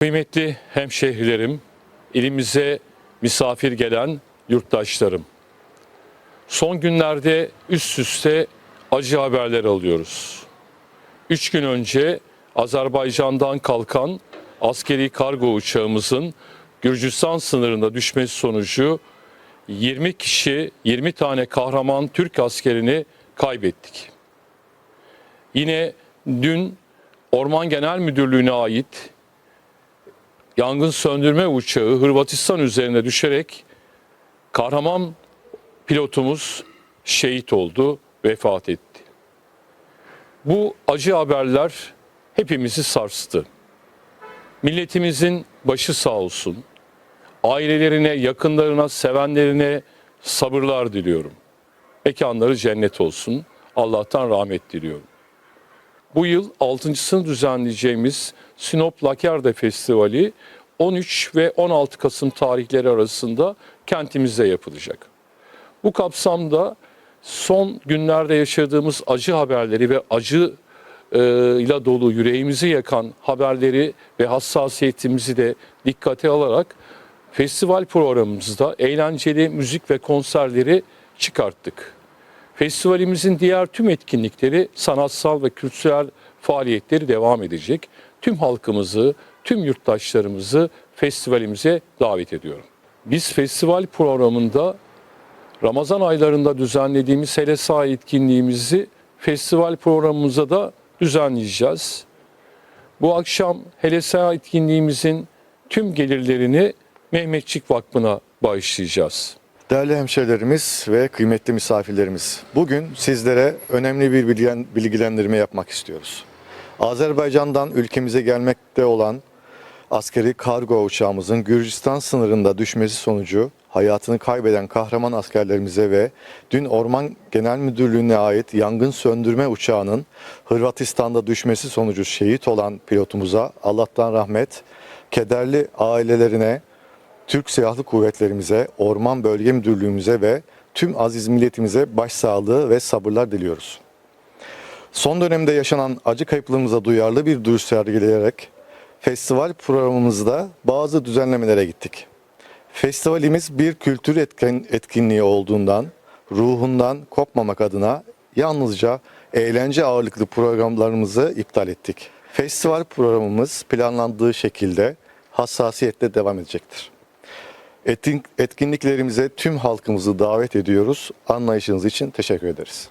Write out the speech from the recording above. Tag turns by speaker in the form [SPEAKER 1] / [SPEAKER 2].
[SPEAKER 1] Kıymetli hemşehrilerim, ilimize misafir gelen yurttaşlarım. Son günlerde üst üste acı haberler alıyoruz. Üç gün önce Azerbaycan'dan kalkan askeri kargo uçağımızın Gürcistan sınırında düşmesi sonucu 20 kişi, 20 tane kahraman Türk askerini kaybettik. Yine dün Orman Genel Müdürlüğü'ne ait yangın söndürme uçağı Hırvatistan üzerine düşerek kahraman pilotumuz şehit oldu, vefat etti. Bu acı haberler hepimizi sarstı. Milletimizin başı sağ olsun. Ailelerine, yakınlarına, sevenlerine sabırlar diliyorum. Mekanları cennet olsun. Allah'tan rahmet diliyorum. Bu yıl 6.sını düzenleyeceğimiz Sinop Lakerda Festivali 13 ve 16 Kasım tarihleri arasında kentimizde yapılacak. Bu kapsamda son günlerde yaşadığımız acı haberleri ve acı e, ile dolu yüreğimizi yakan haberleri ve hassasiyetimizi de dikkate alarak festival programımızda eğlenceli müzik ve konserleri çıkarttık. Festivalimizin diğer tüm etkinlikleri, sanatsal ve kültürel faaliyetleri devam edecek. Tüm halkımızı, tüm yurttaşlarımızı festivalimize davet ediyorum. Biz festival programında Ramazan aylarında düzenlediğimiz Helesa etkinliğimizi festival programımıza da düzenleyeceğiz. Bu akşam Helesa etkinliğimizin tüm gelirlerini Mehmetçik Vakfı'na bağışlayacağız.
[SPEAKER 2] Değerli hemşehrilerimiz ve kıymetli misafirlerimiz, bugün sizlere önemli bir bilgilen- bilgilendirme yapmak istiyoruz. Azerbaycan'dan ülkemize gelmekte olan askeri kargo uçağımızın Gürcistan sınırında düşmesi sonucu hayatını kaybeden kahraman askerlerimize ve dün Orman Genel Müdürlüğü'ne ait yangın söndürme uçağının Hırvatistan'da düşmesi sonucu şehit olan pilotumuza Allah'tan rahmet, kederli ailelerine, Türk Silahlı Kuvvetlerimize, Orman Bölge Müdürlüğümüze ve tüm aziz milletimize başsağlığı ve sabırlar diliyoruz. Son dönemde yaşanan acı kayıplarımıza duyarlı bir duruş sergileyerek festival programımızda bazı düzenlemelere gittik. Festivalimiz bir kültür etkin, etkinliği olduğundan, ruhundan kopmamak adına yalnızca eğlence ağırlıklı programlarımızı iptal ettik. Festival programımız planlandığı şekilde hassasiyetle devam edecektir. Etkin- Etkinliklerimize tüm halkımızı davet ediyoruz. Anlayışınız için teşekkür ederiz.